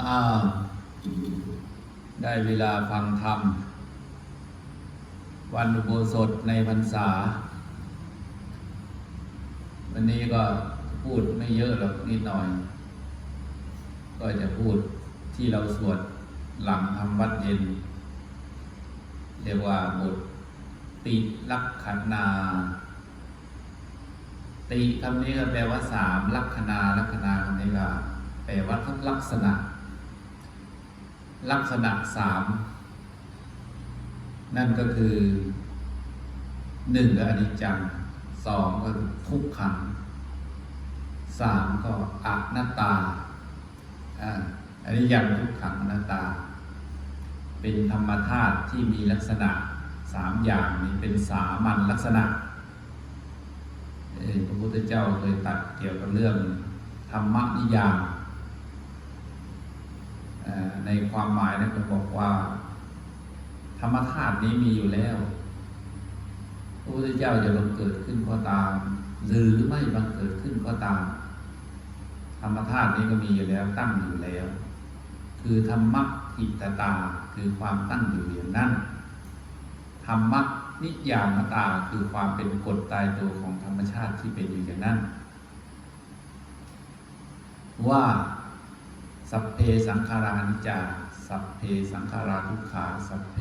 อ้าวได้เวลาฟังธรรม วันอุโบสถในพรรษา วันนี้ก็พูดไม่เยอะหรอกนิดหน่อย ก็จะพูดที่เราสวดหลังทำวัดเย็น เรียกว่าบทติลักขณา ติคำนี้ก็แปลว่าสามลักขณาลักขณาคำนี้ก็แปลว่าลักษณะ ลักษณะสามนั่นก็คือหนึ่งก็อนิจจังสองก็ทุกขังสามก็อนัตตาอันนี้ยังทุกขังอนัตตา เป็นธรรมธาตุที่มีลักษณะสามอย่างนี้เป็นสามัญลักษณะพระพุทธเจ้าเคยตัดเกี่ยวกับเรื่องธรรมนิยาม ในความหมายนั้นก็บอกว่า ธรรมธาตุนี้มีอยู่แล้วพระพุทธเจ้าจะบังเกิดขึ้นก็ตาม หรือไม่บังเกิดขึ้นก็ตาม ธรรมธาตุนี้ก็มีอยู่แล้วตั้งอยู่แล้ว คือธรรมะอิตตาคือความตั้งอยู่อย่างนั้นธรรมะนิยามตาคือความเป็นกฎตายตัวของธรรมชาติที่เป็นอยู่อย่างนั้นว่า สัพเพสังขารานิจาสัพเพสังขาราทุกขาสัพเพ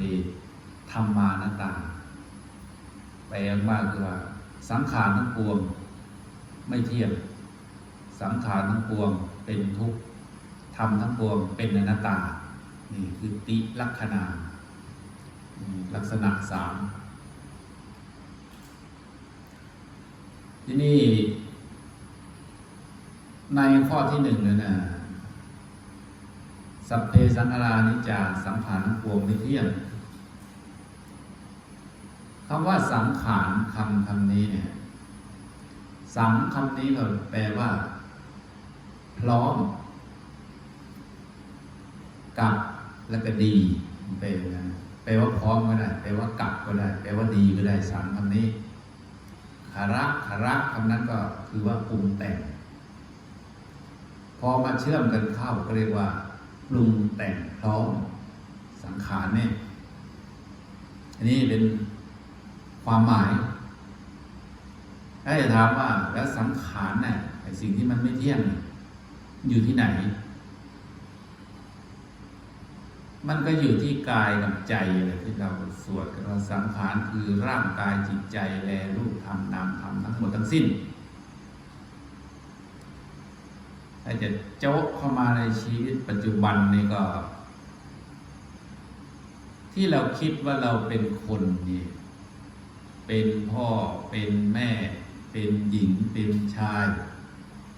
ธรรมานาตา แปลว่าคือว่า สังขารทั้งปวง ไม่เที่ยงสังขารทั้งปวงเป็นทุกข์ธรรมทั้งปวงเป็นอนัตตา นี่คือติลักษณะลักษณะสามที่นี่ในข้อที่หนึ่งเนี่ยนะ สัพเพสังขารานิจจาสังขารทั้งปวงไม่เที่ยงคำว่าสังขารคำคำนี้เนี่ยสังคำนี้ก็แปลว่า พร้อม กับแล้วก็ดีแปลนะแปลว่าพร้อมก็ได้แปลว่ากับก็ได้ แปลว่าดีก็ได้สังคำนี้คาระคาระคำนั้นก็คือว่าปรุงแต่ง พอมาเชื่อมกันเข้าก็เรียกว่า ปรุงแต่งพร้อมสังขารเนี่ย อันนี้เป็นความหมาย ถ้าจะถามว่าแล้วสังขารเนี่ยไอสิ่งที่มันไม่เที่ยงอยู่ที่ไหน มันก็อยู่ที่กายกับใจอะไรที่เราสวดกันว่าสังขารคือร่างกายจิตใจแลรูปธรรมนามธรรมทั้งหมดทั้งสิ้น ถ้าจะโจ๊กเข้ามาในชีวิตปัจจุบันนี่ก็ ที่เราคิดว่าเราเป็นคนนี่เป็นพ่อเป็นแม่ เป็นหญิง เป็นชาย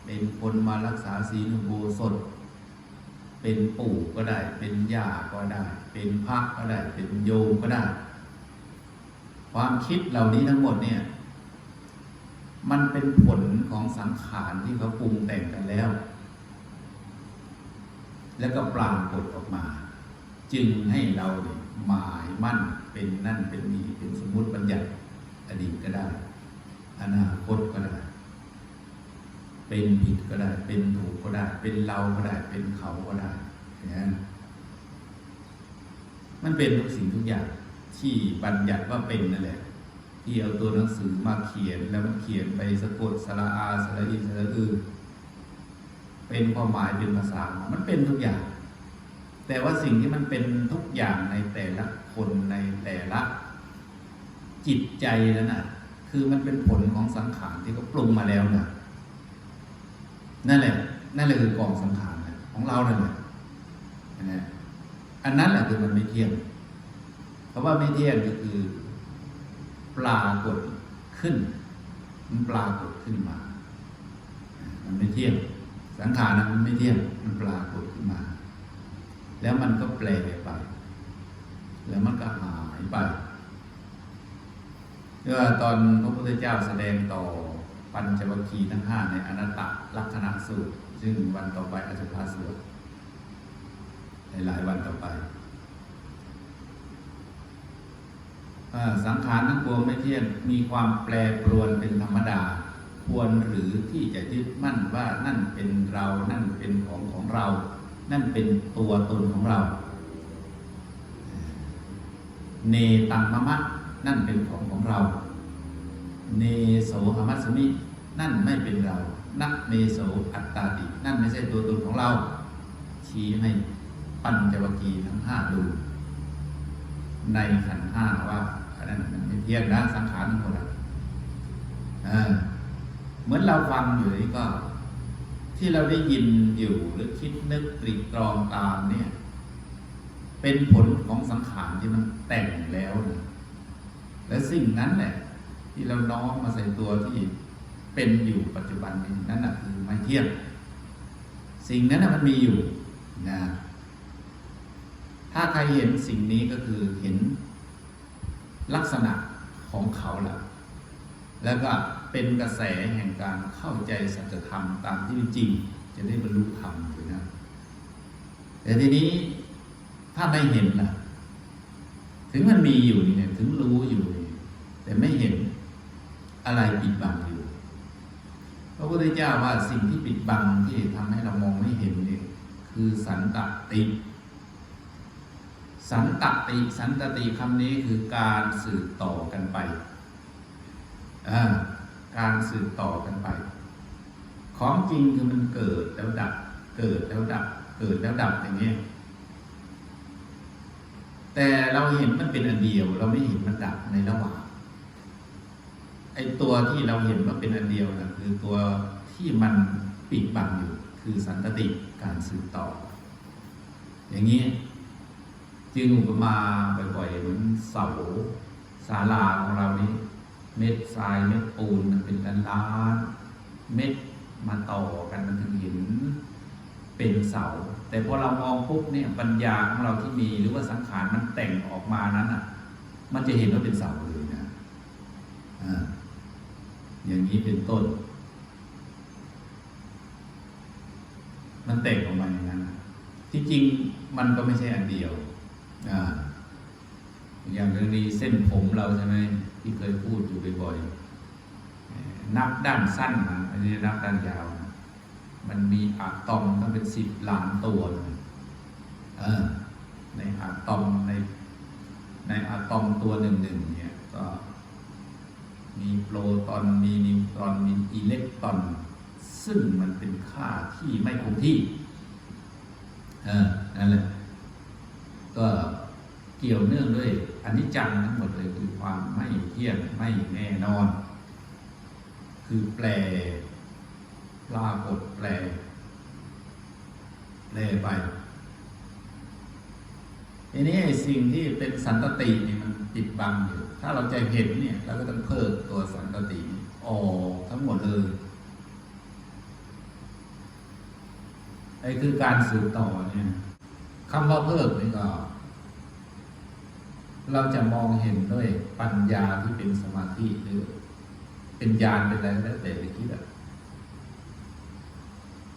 เป็นคนมารักษาศีลอุโบสถเป็นปู่ก็ได้ เป็นย่าก็ได้ เป็นพระก็ได้ เป็นโยมก็ได้ ความคิดเหล่านี้ทั้งหมดเนี่ย มันเป็นผลของสังขารที่เขาปรุงแต่งกันแล้ว แล้วก็ปรากฏออกมา จึงให้เราเนี่ยหมายมั่นเป็นนั่นเป็นนี่เป็นสมมุติบัญญัติอดีตก็ได้ อนาคตก็ได้ เป็นผิดก็ได้ เป็นถูกก็ได้ เป็นเราก็ได้ เป็นเขาก็ได้นั้นมันเป็นทุกสิ่งทุกอย่างที่บัญญัติว่าเป็นนั่นแหละ ที่เอาตัวหนังสือมาเขียนแล้วมันเขียนไปสะกดสระอาสระอีสระอือ เป็นความหมายเป็นภาษา มันเป็นทุกอย่าง แต่ว่าสิ่งที่มันเป็นทุกอย่างในแต่ละคนในแต่ละ จิตใจนั้นน่ะ คือมันเป็นผลของสังขารที่เขาปรุงมาแล้วน่ะนั่นแหละ นั่นแหละคือกองสังขารนะของเรานั่นแหละนะอันนั้นแหละคือมันไม่เที่ยงเพราะว่าไม่เที่ยงก็คือ ปลากฏขึ้น มันปลากฏขึ้นมา มันไม่เที่ยง สังขารนั้นมันไม่เที่ยงมันปลากฏขึ้นมา แล้วมันก็แปลไป แล้วมันก็หายไปเมื่อตอนพระพุทธเจ้าแสดงต่อปัญจวัคคีย์ทั้งห้าในอนัตตลักษณะสูตร ซึ่งวันต่อไปอาจจะพาสวดในหลายวันต่อไปว่าสังขารทั้งปวงไม่เที่ยงมีความแปรปรวนเป็นธรรมดา ควรหรือที่จะยึดมั่นว่านั่นเป็นเรา นั่นเป็นของของเรา นั่นเป็นตัวตนของเรา เนตังมะมะ นั่นเป็นของของเรา เนโสหมัสมิ นั่นไม่เป็นเรา นักเนโสอัตตาติ นั่นไม่ใช่ตัวตนของเรา ชี้ให้ปัญจวัคคีย์ทั้งห้าดู ในขันธ์ห้าว่าอันนั้นมันไม่เที่ยงนะสังขารทั้งหมดอะ เหมือนเราฟังอยู่นี่ก็ ที่เราได้ยินอยู่หรือคิดนึกตรีตรองตามเนี่ย เป็นผลของสังขารที่มันแต่งแล้วนะและสิ่งนั้นแหละ ที่เราน้อมมาใส่ตัวที่เป็นอยู่ปัจจุบันนี้นั่นแหะคือไม่เที่ยงสิ่งนั้นนะมันมีอยู่นะถ้าใครเห็นสิ่งนี้ก็คือเห็นลักษณะของเขาแหละแล้วก็ เป็นกระแสแห่งการเข้าใจสัจธรรมตามที่เป็นจริง จะได้บรรลุธรรมเลยนะ แต่ทีนี้ถ้าไม่เห็นล่ะ ถึงมันมีอยู่นี่เนี่ยถึงรู้อยู่นี่แต่ไม่เห็นอะไรปิดบังอยู่พระพุทธเจ้าว่าสิ่งที่ปิดบังที่ทำให้เรามองไม่เห็นเนี่ยคือสันตติ สันตติ สันตติคำนี้คือการสืบต่อกันไปอ่า การสืบต่อกันไป ของจริงคือมันเกิดแล้วดับ เกิดแล้วดับ เกิดแล้วดับอย่างนี้ยแต่เราเห็นมันเป็นอันเดียว เราไม่เห็นมันดับในระหว่างไอ้ตัวที่เราเห็นว่าเป็นอันเดียวนะคือตัวที่มันปิดบังอยู่ คือสันตติการสืบต่อ อย่างนี้จึงอุปมาบ่อยๆเหมือนเสาศาลาของเรานี้ เม็ดทรายเม็ดปูนมันเป็นล้านล้านเม็ดมาต่อกันมันถึงเห็นเป็นเสา แต่พอเรามองปุ๊บเนี่ยปัญญาของเราที่มีหรือว่าสังขารมันแต่งออกมานั้นอะ มันจะเห็นว่าเป็นเสาเลยนะอ่าอย่างนี้เป็นต้น มันแต่งออกมาอย่างนั้นที่จริงมันก็ไม่ใช่อันเดียวอ่า อย่างเรื่องนี้เส้นผมเราใช่ไหมที่เคยพูดอยู่บ่อยๆนับด้านสั้นนะอันนี้นับด้านยาว มันมีอะตอมต้องเป็นสิบล้านตัวเออในอะตอมในในอะตอมตัวหนึ่งหนึ่งเนี่ยก็มีโปรตอนมีนิวตรอนมีอิเล็กตรอน ซึ่งมันเป็นค่าที่ไม่คงที่เออนั่นแหละก็เกี่ยวเนื่องด้วย อันนี้จังทั้งหมดเลยคือความไม่เที่ยงไม่แน่นอน คือแปลปรากฏแปลแปลไปทีนี้ไอ้สิ่งที่เป็นสันตตินี่มันปิดบังอยู่ ถ้าเราจะเห็นเนี่ยเราก็ต้องเพิ่มตัวสันตติออกทั้งหมดเลยไอ้คือการสืบต่อเนี่ยคำว่าเพิ่มนี่ก็ เราจะมองเห็นด้วยปัญญาที่เป็นสมาธิหรือเป็นญาณเป็นอะไรแล้วแต่ไปคิดอะ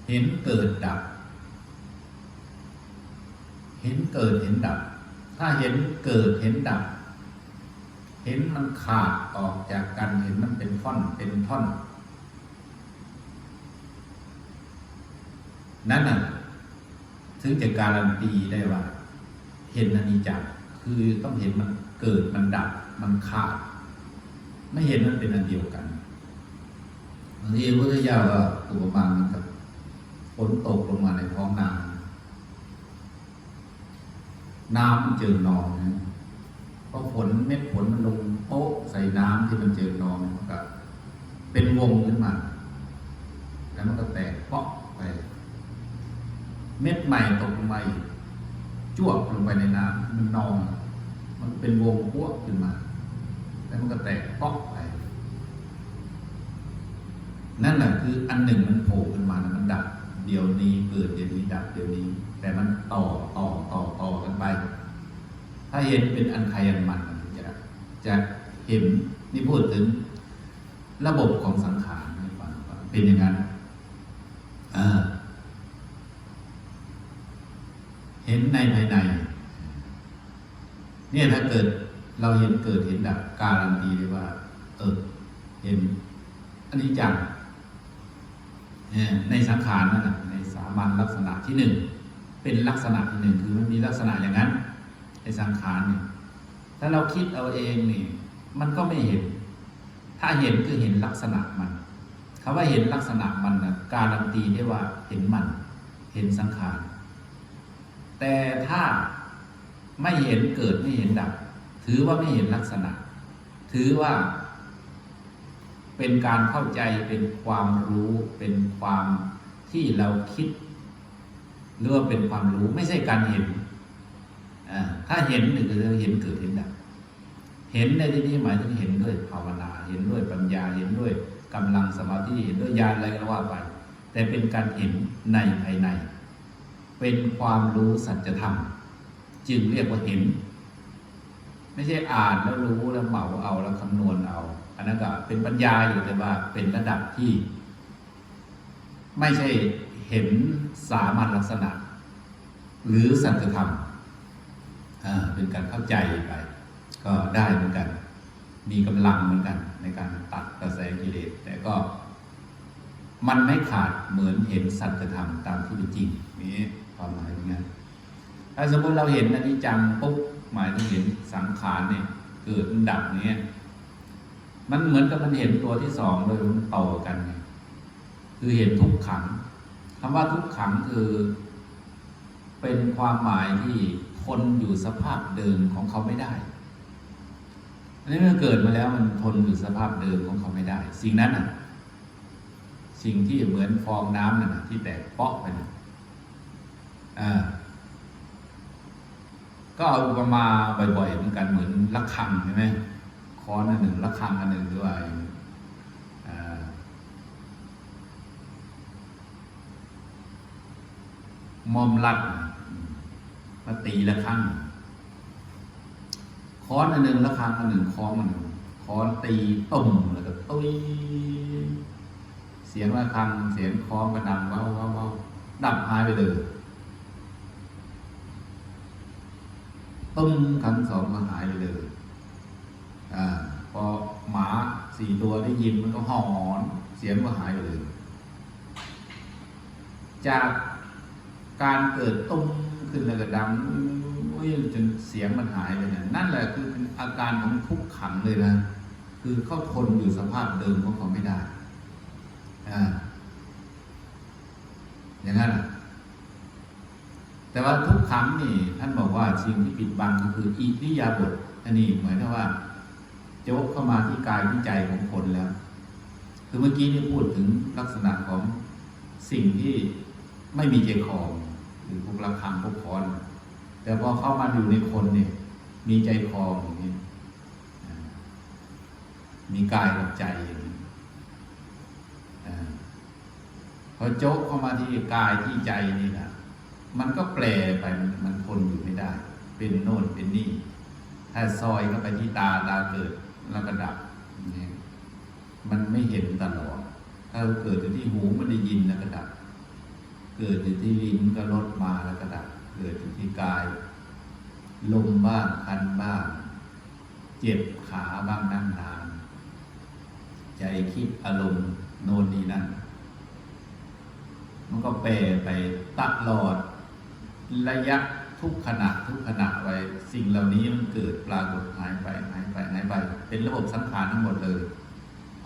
เห็นเกิดดับ เห็นเกิดเห็นดับ ถ้าเห็นเกิดเห็นดับ เห็นมันขาดออกจากกันเห็นมันเป็นท่อนเป็นท่อน นั่นน่ะถึงจะการันตีได้ว่า เห็นอนิจจ์ คือต้องเห็นมันเกิดมันดับมันขาด ไม่เห็นมันเป็นอันเดียวกันบางทีพระพุทธเจ้าก็อุปมาเหมือนกับฝนตกลงมาในท้องนาน้ำมันเจิงนองนะเพราะฝนเม็ดฝนมันลงโป๊ะใส่น้ำที่มันเจิงนองมันก็เป็นวงขึ้นมา แล้วมันก็แตกเปาะไป เม็ดใหม่ตกลงมาอีก ลงไปในน้ำมันนอง มันเป็นวงพวกขึ้นมา แล้วมันก็แตกเปาะไปนั่นแหละคืออันหนึ่งมันโผล่ขึ้นมาแล้วมันดับ เดี๋ยวนี้เกิดเดี๋ยวนี้ดับเดี๋ยวนี้ แต่มันต่อต่อต่อต่อกันไป ถ้าเห็นเป็นอันใครอันมันมันจะจะเห็นนี่พูดถึงระบบของสังขารให้ฟังเป็นอย่างนั้นอ่าเห็นในภายใน เนี่ยถ้าเกิดเราเห็นเกิดเห็นดับ การันตีเลยว่า เออ เห็นอันนี้จังเนี่ยในสังขารนั่นนะในสามัญลักษณะที่หนึ่งเป็นลักษณะที่หนึ่งคือมันมีลักษณะอย่างนั้นไอ้สังขารเนี่ยถ้าเราคิดเอาเองนี่มันก็ไม่เห็น ถ้าเห็นคือเห็นลักษณะมันคำว่าเห็นลักษณะมันนะการันตีได้ว่าเห็นมัน เห็นสังขาร แต่ถ้าไม่เห็นเกิดไม่เห็นดับ ถือว่าไม่เห็นลักษณะ ถือว่า เป็นการเข้าใจเป็นความรู้เป็นความที่เราคิดหรือว่าเป็นความรู้ไม่ใช่การเห็นถ้าเห็นหนึ่งคือเห็นเกิดเห็นดับเห็นในที่นี้หมายถึงเห็นด้วยภาวนาเห็นด้วยปัญญาเห็นด้วยกำลังสมาธิเห็นด้วยญาณอะไรก็ว่าไป แต่เป็นการเห็นในภายใน เป็นความรู้สัจธรรม จึงเรียกว่าเห็น ไม่ใช่อ่านแล้วรู้แล้วเหมาเอาแล้วคำนวณเอา อันนั้นก็เป็นปัญญาอยู่แต่ว่าเป็นระดับที่ ไม่ใช่เห็นสามัญลักษณะ หรือสัจธรรมอ่าเป็นการเข้าใจไป ก็ได้เหมือนกัน มีกำลังเหมือนกัน ในการตัดกระแสกิเลสแต่ก็มันไม่ขาดเหมือนเห็นสัจธรรมตามที่เป็นจริงนี่ความหมายอย่างนั้นถ้าสมมติเราเห็นอนิจจังปุ๊บ หมายถึงเห็นสังขารเนี่ยเกิดดับเนี่ยมันเหมือนกับมันเห็นตัวที่สองเลยมันต่อกัน คือเห็นทุกขังคำว่าทุกขังคือ เป็นความหมายที่ทนอยู่สภาพเดิมของเขาไม่ได้อันนี้เมื่อเกิดมาแล้วมันทนอยู่สภาพเดิมของเขาไม่ได้ สิ่งนั้นอะ สิ่งที่เหมือนฟองน้ำนั่นน่ะที่แตกเปาะไปน่ะอ่า ก็เอาอุปมาบ่อยๆเหมือนกันเหมือนระฆังใช่ไหมค้อนอันหนึ่งระฆังอันหนึ่งหรือว่ามอมรัดมาตีละครั้งค้อนอันหนึ่งละครั้งอันหนึ่งค้อนอันหนึ่งค้อนตีตุ่มแล้วก็ตุ้ยเสียงละครั้งเสียงค้อนก็ดังว้าวว้าวว้าวดับหายไปเลย ตุ้มครั้งสองก็หายไปเลยอ่าพอหมาสี่ตัวได้ยินมันก็หอน เสียงก็หายไปเลย จากการเกิดตุ้มขึ้นแล้วก็ดังจนเสียงมันหายไปเนี่ยนั่นแหละคือเป็นอาการของทุกข์ขังเลยนะ คือเขาทนอยู่สภาพเดิมของเขาไม่ได้ อ่า อย่างนั้นนะ แต่ว่าทุกขังนี่ท่านบอกว่าสิ่งที่ปิดบังก็คืออิริยาบถอันนี้เหมือนกับว่าโจกเข้ามาที่กายที่ใจของคนแล้ว คือเมื่อกี้นี่พูดถึงลักษณะของสิ่งที่ไม่มีใจคอหรือพวกระฆังพวกคอน แต่พอเข้ามาอยู่ในคนเนี่ย มีใจคออย่างนี้มีกายกับใจอย่างนี้อพอโจ๊กเข้ามาที่กายที่ใจนี่นะ มันก็แปลไปมันมันทนอยู่ไม่ได้ เป็นโน่นเป็นนี่ ถ้าซอยเข้าไปที่ตาตาเกิดแล้วก็ดับมันไม่เห็นตลอด ถ้าเกิดอยู่ที่หูมันได้ยินแล้วก็ดับ เกิดอยู่ที่ลิ้นก็ลดมาแล้วก็ดับ เกิดอยู่ที่กาย ลมบ้างคันบ้าง เจ็บขาบ้างนั่งนานใจคิดอารมณ์โน่นนี่นั่นมันก็แปรไปตลอด ระยะทุกขณะทุกขณะไว้ สิ่งเหล่านี้มันเกิดปรากฏหายไปหายไปหายไป เป็นระบบสังขารทั้งหมดเลย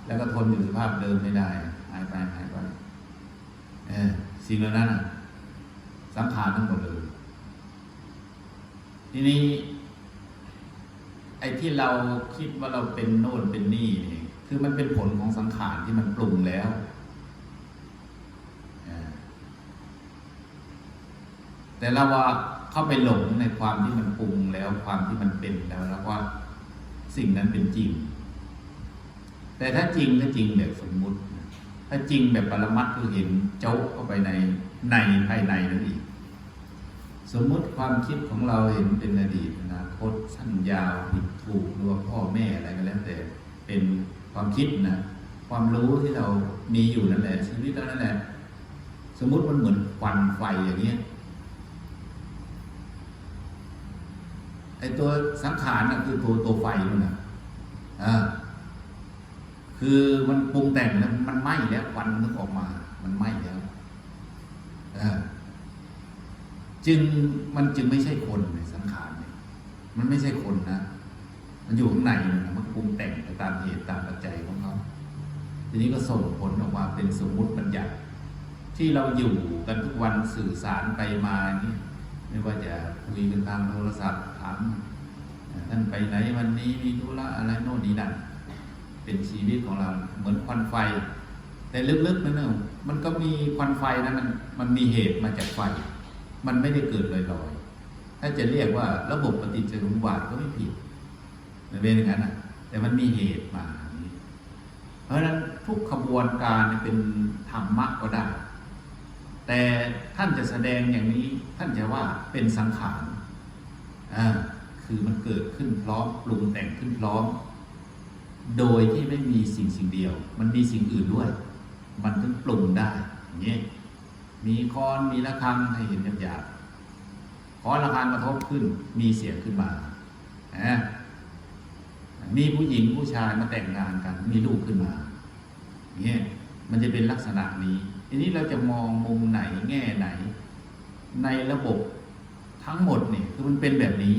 แล้วก็ทนอยู่สภาพเดิมไม่ได้ หายไปหายไปเออสิ่งเหล่านั้นสังขารทั้งหมดเลย ทีนี้ ไอ้ที่เราคิดว่าเราเป็นโน่นเป็นนี่นี่คือมันเป็นผลของสังขารที่มันปรุงแล้วเออ แต่เราว่าเข้าไปหลงในความที่มันปรุงแล้วความที่มันเป็นแล้วแล้วว่าสิ่งนั้นเป็นจริง แต่ถ้าจริงถ้าจริงแบบสมมุติ ถ้าจริงแบบปรมัตถ์คือเห็นโจ๊กเข้าไปในในภายในนั่นเองสมมุติความคิดของเราเห็นเป็นอดีตอนาคตสั้นยาวผิดถูกหรือว่าพ่อแม่อะไรก็แล้วแต่เป็นความคิดนะความรู้ที่เรามีอยู่นั่นแหละชีวิตเรานั่นแหละ สมมุติมันเหมือนควันไฟอย่างเงี้ย ไอตัวสังขารน่ะคือตัวตัวไฟมันนะอ่าคือมันปรุงแต่งแล้วมันไหม้แล้วควันมันออกมา มันไหม้แล้วจึงมันจึงไม่ใช่คนในสังขารเนี่ยมันไม่ใช่คนนะ มันอยู่ข้างในนะมันปรุงแต่งไปตามเหตุตามปัจจัยของเขาทีนี้ก็ส่งผลออกมาเป็นสมมุติบัญญัติ ที่เราอยู่กันทุกวันสื่อสารไปมานี่ไม่ว่าจะคุยกันทางโทรศัพท์ ถามท่านไปไหนวันนี้มีธุระอะไรโน่นนี่นั่นเป็นชีวิตของเราเหมือนควันไฟ แต่ลึกๆนั่นน่ะมันก็มีควันไฟนะมันมันมีเหตุมาจากไฟ มันไม่ได้เกิดลอยๆถ้าจะเรียกว่าระบบปฏิจจสมุปบาทก็ไม่ผิดมันเป็นอย่างนั้นนะแต่มันมีเหตุมาเพราะฉะนั้นทุกขบวนการเป็นธรรมะก็ได้แต่ท่านจะแสดงอย่างนี้ท่านจะว่าเป็นสังขาร อ่าคือมันเกิดขึ้นพร้อมปรุงแต่งขึ้นพร้อม โดยที่ไม่มีสิ่งสิ่งเดียว มันมีสิ่งอื่นด้วย มันถึงปรุงได้อย่างนี้มีคอนมีระฆังให้เห็นหยาบๆคอนระฆังกระทบขึ้น มีเสียงขึ้นมานะมีผู้หญิงผู้ชายมาแต่งงานกัน มีลูกขึ้นมาอย่างนี้มันจะเป็นลักษณะนี้ ทีนี้เราจะมองมุมไหนแง่ไหน ในระบบ ทั้งหมดเนี่ยคือมันเป็นแบบนี้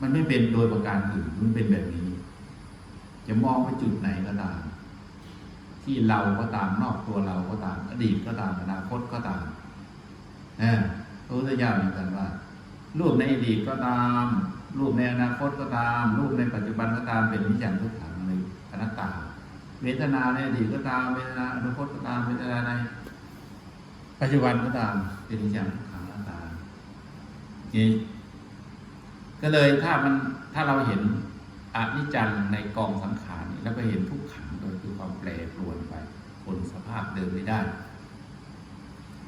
มันไม่เป็นโดยประการอื่นมันเป็นแบบนี้ จะมองไปจุดไหนก็ตามที่เราก็ตามนอกตัวเราก็ตาม อดีตก็ตามอนาคตก็ตามนะพระพุทธเจ้าเหมือนกันว่า รูปในอดีตก็ตาม รูปในอนาคตก็ตาม รูปในปัจจุบันก็ตามเป็นนิจังทุกขังในอนัตตา เวทนาในอดีตก็ตาม เวทนาอนาคตก็ตามเวทนาในปัจจุบันก็ตามเป็นนิจังทุกขังอนัตตา นี่ก็เลยถ้ามันถ้าเราเห็นอนิจจังในกองสังขารนี่แล้วก็เห็นทุกขังโดยคือความแปรปรวนไปคนสภาพเดิมไม่ได้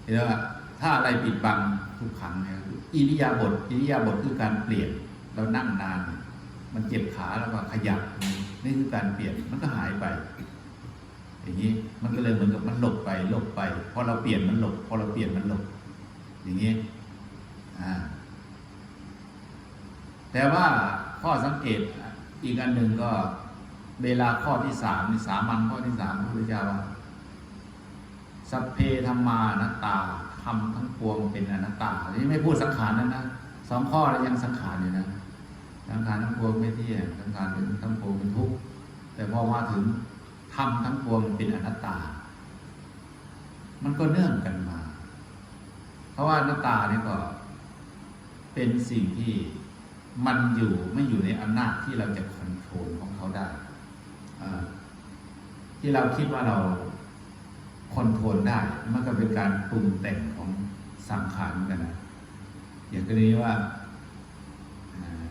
เห็นว่าถ้าอะไรปิดบังทุกขังเนี่ยออิริยาบถอิริยาบถคือการเปลี่ยนเรานั่งนาน มันเจ็บขาแล้วก็ขยับนี่คือการเปลี่ยนมันก็หายไป อย่างนี้มันก็เลยเหมือนกับมันหลบไปหลบไปพอเราเปลี่ยนมันหลบพอเราเปลี่ยนมันหลบอย่างนี้อ่า แต่ว่าข้อสังเกตอีกอันหนึ่งก็เวลาข้อที่สามสามัญข้อที่สามพระพุทธเจ้าว่าสัพเพธรรมานัตตาทำทั้งปวงเป็นอนัตตาอันนี้ไม่พูดสังขารนั่นนะสองข้อแล้วยังสังขารอยู่นะสังขารทั้งปวงไม่เที่ยงสังขารเป็นทั้งปวงเป็นทุกข์แต่พอมาถึงทำทั้งปวงเป็นอนัตตา มันก็เนื่องกันมา เพราะว่าอนัตตานี่ก็ เป็นสิ่งที่ มันอยู่ไม่อยู่ในอำนาจที่เราจะคอนโทรลของเขาได้ที่เราคิดว่าเราคอนโทรลได้ มันก็เป็นการปรุงแต่งของสังขารเหมือนกันนะอย่างกรณีว่า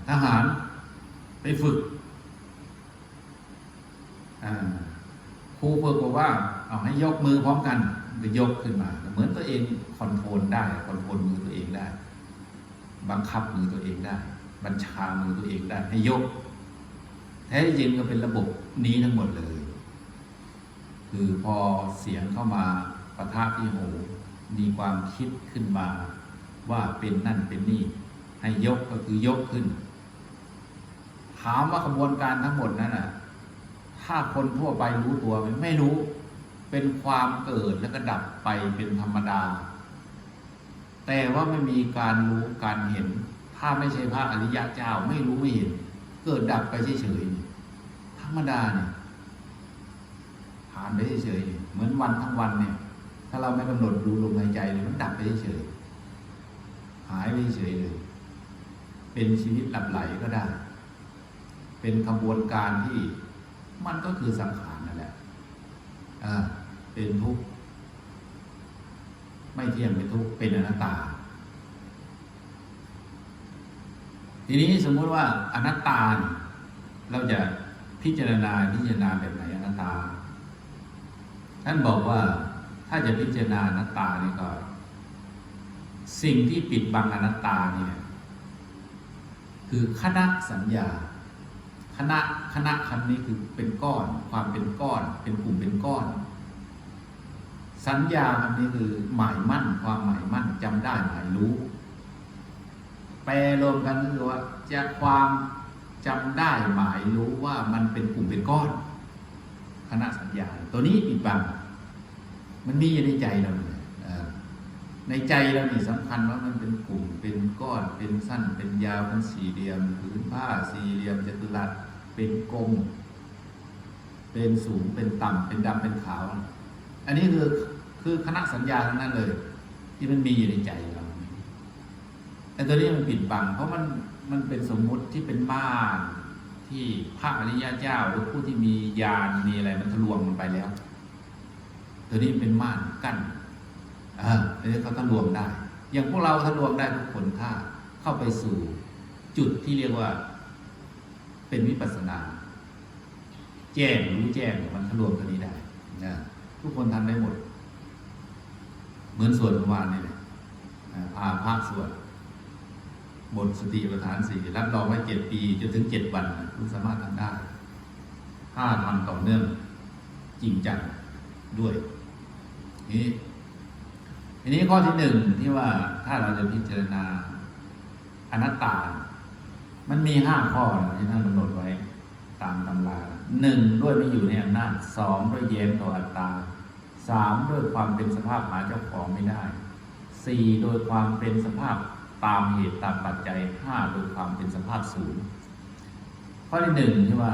ทหารไปฝึกครูฝึกบอกว่า เอาให้ยกมือพร้อมกันก็ยกขึ้นมา เหมือนตัวเองคอนโทรลได้คอนโทรลมือตัวเองได้ บังคับมือตัวเองได้ บัญชามือตัวเองได้ให้ยก แท้จริงก็เป็นระบบนี้ทั้งหมดเลย คือพอเสียงเข้ามาประทะที่หูมีความคิดขึ้นมา ว่าเป็นนั่นเป็นนี่ ให้ยกก็คือยกขึ้น ถามว่าขบวนการทั้งหมดนั้นอะ ถ้าคนทั่วไปรู้ตัวไหมไม่รู้ เป็นความเกิดแล้วก็ดับไปเป็นธรรมดา แต่ว่าไม่มีการรู้การเห็น ถ้าไม่ใช่พระอริยะเจ้าไม่รู้ไม่เห็น เกิดดับไปเฉยๆธรรมดาเนี่ยผ่านไปเฉยๆเหมือนวันทั้งวันเนี่ย ถ้าเราไม่กำหนดดูลมหายใจเลยมันดับไปเฉยๆหายไปเฉยเลยเป็นชีวิตหลับไหลก็ได้ เป็นขบวนการที่มันก็คือสังขารนั่นแหละอ่าเป็นทุกข์ไม่เที่ยงเป็นทุกข์เป็นอนัตตา ทีนี้สมมุติว่าอนัตตา เราจะพิจารณาพิจารณาแบบไหนอนัตตา ท่านบอกว่าถ้าจะพิจารณาอนัตตานี่ก็ สิ่งที่ปิดบังอนัตตาเนี่ยคือคณะสัญญาคณะคณะคำนี้คือเป็นก้อน ความเป็นก้อน เป็นกลุ่มเป็นก้อน สัญญาคำนี้คือหมายมั่น ความหมายมั่นจำได้หมายรู้ แปลรวมกันก็คือว่าจากความจำได้หมายรู้ว่ามันเป็นกลุ่มเป็นก้อนคณะสัญญา ตัวนี้ปิดบัง มันมีอยู่ในใจเราเลยในใจเรานี่สำคัญว่ามันเป็นกลุ่มเป็นก้อนเป็นสั้นเป็นยาวเป็นสี่เหลี่ยมผืนผ้าสี่เหลี่ยมจัตุรัสเป็นกลมเป็นสูงเป็นต่ำเป็นดำเป็นขาว อันนี้คือคือคณะสัญญาทั้งนั้นเลย ที่มันมีอยู่ในใจ แต่ตัวนี้มันปิดบัง เพราะมันมันเป็นสมมุติที่เป็นม่านที่พระอริยเจ้าหรือผู้ที่มีญาณมีอะไรมันทะลวงมันไปแล้ว ตัวนี้เป็นม่านกั้นอ่าอันนี้เขาทะลวงได้ อย่างพวกเราทะลวงได้ทุกคนถ้าเข้าไปสู่จุดที่เรียกว่า เป็นวิปัสสนา แจ้งรู้แจ้งมันทะลวงตัวนี้ได้นะทุกคนทำได้หมด เหมือนส่วนเมื่อวานนี่แหละอ่าพาภาคส่วน บนสติปัฏฐานสี่รับรองไว้เจ็ดปีจนถึงเจ็ดวันคุณสามารถทำได้ถ้าทำต่อเนื่องจริงจังด้วยนี่ทีนี้ข้อที่หนึ่งที่ว่าถ้าเราจะพิจารณาอนัตตา มันมีห้าข้อที่ท่านกำหนดไว้ตามตำราหนึ่งด้วยไม่อยู่ในอำนาจสองด้วยแย้มต่ออัตตาสามด้วยความเป็นสภาพหาเจ้าของไม่ได้สี่โดยความเป็นสภาพ ตามเหตุตามปัจจัยห้าโดยความเป็นสภาพศูนย์ข้อที่หนึ่งที่ว่า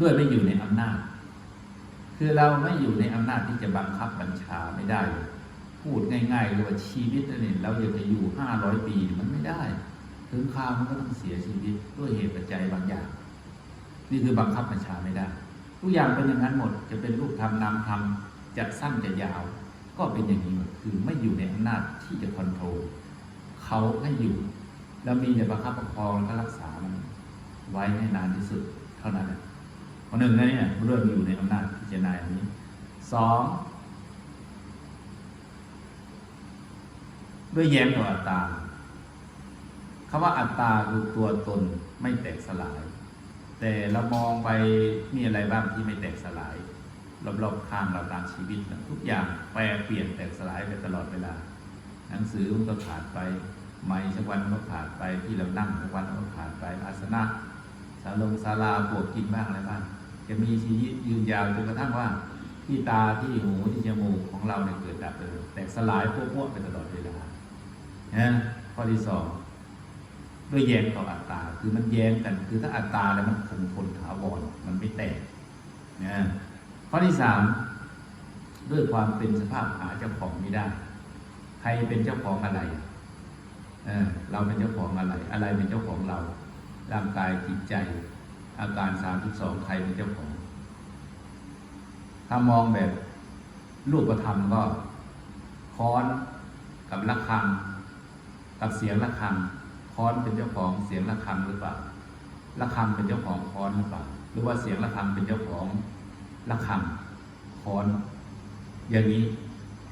ด้วยไม่อยู่ในอำนาจ คือเราไม่อยู่ในอำนาจที่จะบังคับบัญชาไม่ได้ พูดง่ายๆเลยว่าชีวิตนั่เองเราอยากจะอยู่ห้าร้อยปีมันไม่ได้ ถึงคราวมันก็ต้องเสียชีวิตด้วยเหตุปัจจัยบางอย่าง นี่คือบังคับบัญชาไม่ได้ ทุกอย่างเป็นอย่างนั้นหมด จะเป็นรูปธรรมนามธรรมจะสั้นจะยาว ก็เป็นอย่างนี้หมดคือไม่อยู่ในอำนาจที่จะคอนโทรล เขาให้อยู่ แล้วมีแต่ประคับประคองแล้วก็รักษามันไว้ให้นานที่สุดเท่านั้นแหละข้อหนึ่งนะเนี่ยเรื่องอยู่ในอำนาจพิจารณาอย่างนี้สองด้วยแย้มต่ออัตตาคำว่าอัตตาคือตัวตนไม่แตกสลาย แต่เรามองไปมีอะไรบ้างที่ไม่แตกสลายรอบๆข้างเราตามชีวิตทุกอย่างแปรเปลี่ยนแตกสลายไปตลอดเวลา หนังสือมันก็ขาดไป ไม้สักวันก็ขาดไปที่เรานั่งสักวันก็ขาดไปอาสนะศาลงศาลาปวกกินบ้างอะไรบ้างจะมีชีวิตยืนยาวจนกระทั่งว่า ที่ตาที่หูที่จมูกของเราเนี่ยเกิดดับเลยแตกสลายพวกพวกไปตลอดเวลานะข้อที่สองด้วยแย้งต่ออัตตาคือมันแย้งกันคือถ้าอัตตาแล้วมันคงทนถาวรมันไม่แตกนะข้อที่สามด้วยความเป็นสภาพหาเจ้าของไม่ได้ ใครเป็นเจ้าของอะไร เราเป็นเจ้าของอะไร อะไรเป็นเจ้าของเรา ร่างกายจิตใจ อาการสามทุสองใครเป็นเจ้าของ ถ้ามองแบบรูปธรรมก็ค้อนกับระฆัง กับเสียงระฆังค้อนเป็นเจ้าของเสียงระฆังหรือเปล่าระฆังเป็นเจ้าของค้อนหรือเปล่าหรือว่าเสียงระฆังเป็นเจ้าของระฆังค้อน อย่างนี้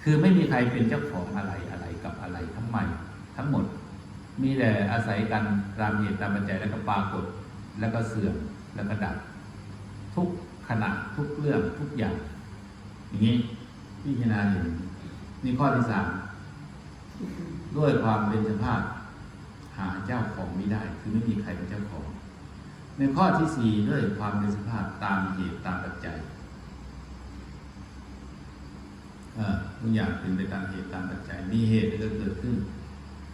คือไม่มีใครเป็นเจ้าของอะไรอะไรกับอะไรทั้งใหม่ทั้งหมด มีแต่อาศัยกันตามเหตุตามปัจจัยแล้วก็ปรากฏ แล้วก็เสื่อมแล้วก็ดับ ทุกขณะทุกเรื่องทุกอย่าง อย่างนี้พิจารณาเห็นนี่ข้อที่สามด้วยความเป็นสภาพหาเจ้าของไม่ได้ คือไม่มีใครเป็นเจ้าของ ในข้อที่สี่ด้วยความเป็นสภาพตามเหตุตามปัจจัยอ่อทุกอย่างเป็นไปตามเหตุตามปัจจัย มีเหตุก็เกิดขึ้น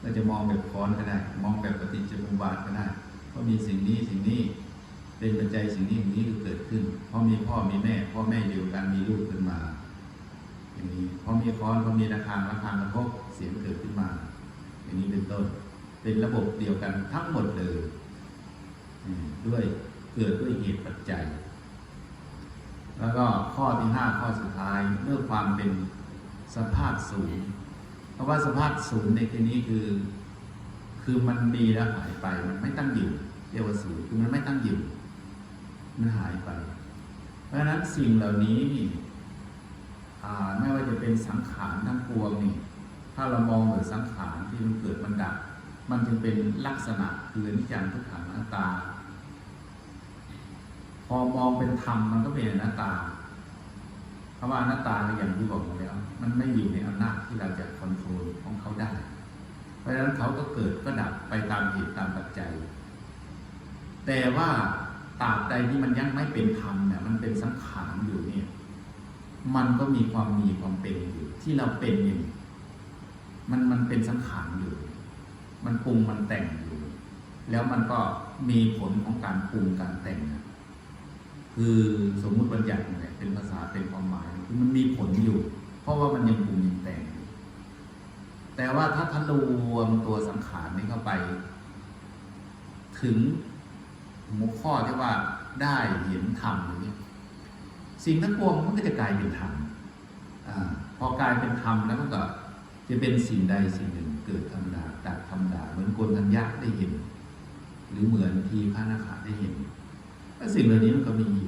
เราจะมองแบบค้อนก็ได้ มองแบบปฏิจจสมุปบาทก็ได้เพราะมีสิ่งนี้สิ่งนี้เป็นปัจจัยสิ่งนี้สิ่งนี้ก็เกิดขึ้น เพราะมีพ่อมีแม่ พ่อแม่เดียวกันมีลูกขึ้นมา อย่างนี้เพราะมีค้อนเพราะมีระฆังระฆังกระทบเสียงเกิดขึ้นมา อย่างนี้เป็นต้น เป็นระบบเดียวกันทั้งหมดเลยด้วยเกิดด้วยเหตุปัจจัย แล้วก็ข้อที่ห้าข้อสุดท้ายเรื่องความเป็นสภาพศูนย์ เพราะว่าสภาพศูนย์ในที่นี้คือ คือมันมีแล้วหายไป มันไม่ตั้งอยู่เรียกว่าศูนย์คือมันไม่ตั้งอยู่มันหายไป เพราะฉะนั้นสิ่งเหล่านี้นี่ไม่ว่าจะเป็นสังขารทั้งปวงนี่ ถ้าเรามองเหมือนสังขารที่มันเกิดมันดับ มันจึงเป็นลักษณะคือนิจจังทุกขังอนัตตา พอมองเป็นธรรมมันก็เป็นอนัตตา เพราะว่าอนัตตาอย่างที่บอกมาแล้ว มันไม่อยู่ในอำนาจที่เราจะคอนโทรลของเขาได้ เพราะฉะนั้นเขาก็เกิดก็ดับไปตามเหตุตามปัจจัย แต่ว่าตราบใดที่มันยังไม่เป็นธรรมเนี่ยมันเป็นสังขารอยู่เนี่ย มันก็มีความมีความเป็นอยู่ ที่เราเป็นอยู่มันมันเป็นสังขารอยู่ มันปรุงมันแต่งอยู่ แล้วมันก็มีผลของการปรุงการแต่งนะ คือสมมุติบัญญัติอะไรเป็นภาษาเป็นความหมายคือมันมีผลอยู่ เพราะว่ามันยังปรุงยังแต่งแต่ว่าถ้าทะลวงตัวสังขารนี้เข้าไป ถึงหัวข้อที่ว่าได้เห็นธรรมอย่างนี้สิ่งทั้งปวงมันก็จะกลายเป็นธรรมอพอกลายเป็นธรรมแล้วมันก็จะเป็นสิ่งใดสิ่งหนึ่งเกิดธรรมดาตัดธรรมดาเหมือนโกนทัญญาได้เห็น หรือเหมือนทีพระนาคาได้เห็นแล้วสิ่งเหล่านี้มันก็มีอยู่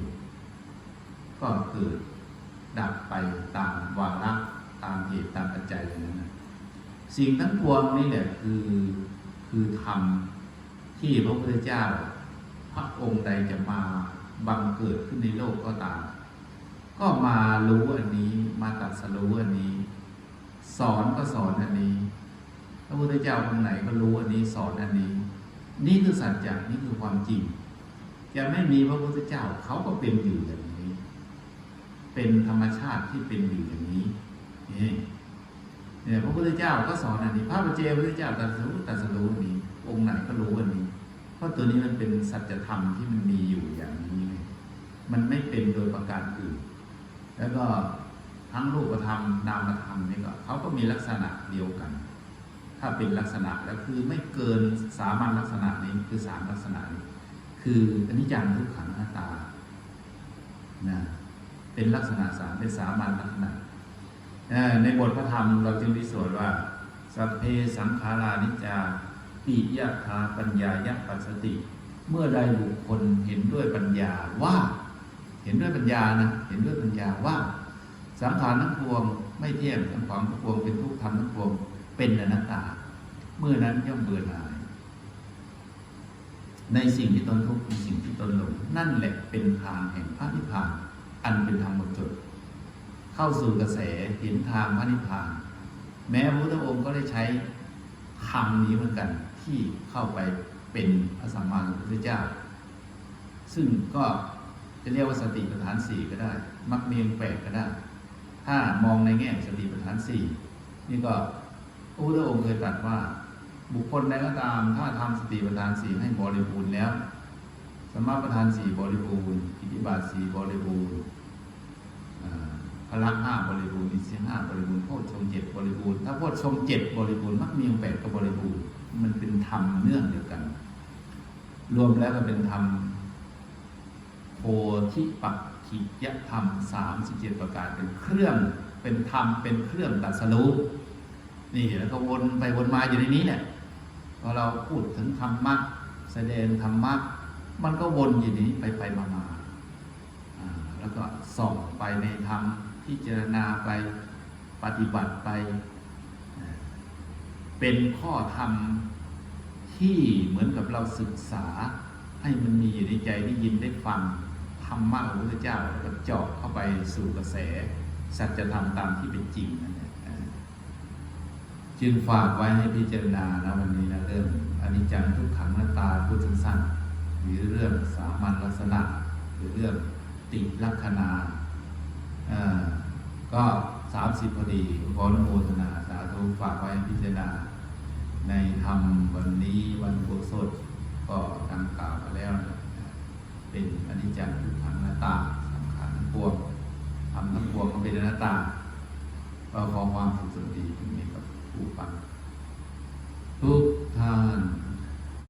ก็เกิดดับไปตามวาระตามเหตุตามปัจจัยอย่างนั้นสิ่งทั้งปวงนี่แหละคือคือธรรมที่พระพุทธเจ้า พระองค์ใดจะมาบังเกิดขึ้นในโลกก็ตาม ก็มารู้อันนี้มาตัดสรู้อันนี้ สอนก็สอนอันนี้ พระพุทธเจ้าองค์ไหนก็รู้อันนี้สอนอันนี้ นี่คือสัจจะนี่คือความจริง จะไม่มีพระพุทธเจ้าเขาก็เป็นอยู่อย่าง เป็นธรรมชาติที่เป็นอยู่อย่างนี้นี่เนี่ยพระพุทธเจ้าก็สอนอันนี้ พระปัจเจพระพุทธเจ้าตรัสรู้ตรัสรู้อันนี้ องค์ไหนก็รู้อันนี้ เพราะตัวนี้มันเป็นสัจธรรมที่มันมีอยู่อย่างนี้ มันไม่เป็นโดยประการอื่น แล้วก็ทั้งรูปธรรมนามธรรมนี่ก็เขาก็มีลักษณะเดียวกัน ถ้าเป็นลักษณะแล้วคือไม่เกินสามัญลักษณะนี้คือสามลักษณะนี้ คืออนิจจังทุกขังอนัตตานะ เป็นลักษณะสามเป็นสามัญลักษณะในบทพระธรรมเราจึงมีสวดว่า สัพเพสังขารานิจาปิยะคาปัญญายะปัสสติ เมื่อใดบุคคลเห็นด้วยปัญญาว่า เห็นด้วยปัญญานะเห็นด้วยปัญญาว่า สังขารทั้งปวงไม่เที่ยงสังขารทั้งปวงเป็นทุกข์ธรรมทั้งปวงเป็นอนัตตา เมื่อนั้นย่อมเบื่อหน่าย ในสิ่งที่ตนทุกข์ในสิ่งที่ตนหลงนั่นแหละเป็นทางแห่งพระนิพพาน อันเป็นธรรมหมดจด เข้าสู่กระแสเห็นทางพระนิพพาน แม้พระพุทธองค์ก็ได้ใช้คำนี้เหมือนกันที่เข้าไปเป็นพระสัมมาสัมพุทธเจ้า ซึ่งก็จะเรียกว่าสติปัฏฐานสี่ก็ได้มักมีองแปดก็ได้ ถ้ามองในแง่สติปัฏฐานสี่นี่ก็พระพุทธองค์เคยตรัสว่า บุคคลใดก็ตามถ้าทำสติปัฏฐานสี่ให้บริบูรณ์แล้วสมมาประธานสี่บริบูรณ์อิทธิบาทสี่บริบูรณ์ พลังห้าบริบูรณ์อินทรีย์ห้าบริบูรณ์โพชฌงเจ็ดบริบูรณ์ถ้าโพชฌงเจ็ดบริบูรณ์มักมีองแปดก็บริบูรณ์มันเป็นธรรมเนื่องเดียวกัน รวมแล้วก็เป็นธรรมโพธิปักขิยธรรมสามสิบเจ็ดประการเป็นเครื่องเป็นธรรมเป็นเครื่องตรัสรู้นี่แล้วก็วนไปวนมาอยู่ในนี้เนี่ยพอเราพูดถึงธรรมะแสดงธรรมะมันก็วนอยู่ในนี้ไปไปมา แล้วก็ส่องไปในธรรมพิจารณาไปปฏิบัติไป เป็นข้อธรรมที่เหมือนกับเราศึกษา ให้มันมีอยู่ในใจได้ยินได้ฟังธรรมะของพระเจ้าก็เจาะเข้าไปสู่กระแส สัจธรรมตามที่เป็นจริงนั่นแหละอ่าจึงฝากไว้ให้พิจารณานะวันนี้นะเรื่องอนิจจังทุกขังหน้าตาพูดสั้นๆหรือเรื่องสามัญลักษณะหรือเรื่อง ติลักษณาก็สามสิบพอดีขออนุโมทนาสาธุฝากไว้พิจารณา ในธรรมวันนี้วันโกศลก็ดังกล่าวมาแล้ว เป็นอนิจจังทุกขังหน้าตาสังขารทั้งปวงทำทั้งปวงก็เป็นอนัตตาก็ขอความสุขสวัสดีมีกับผู้ฟัง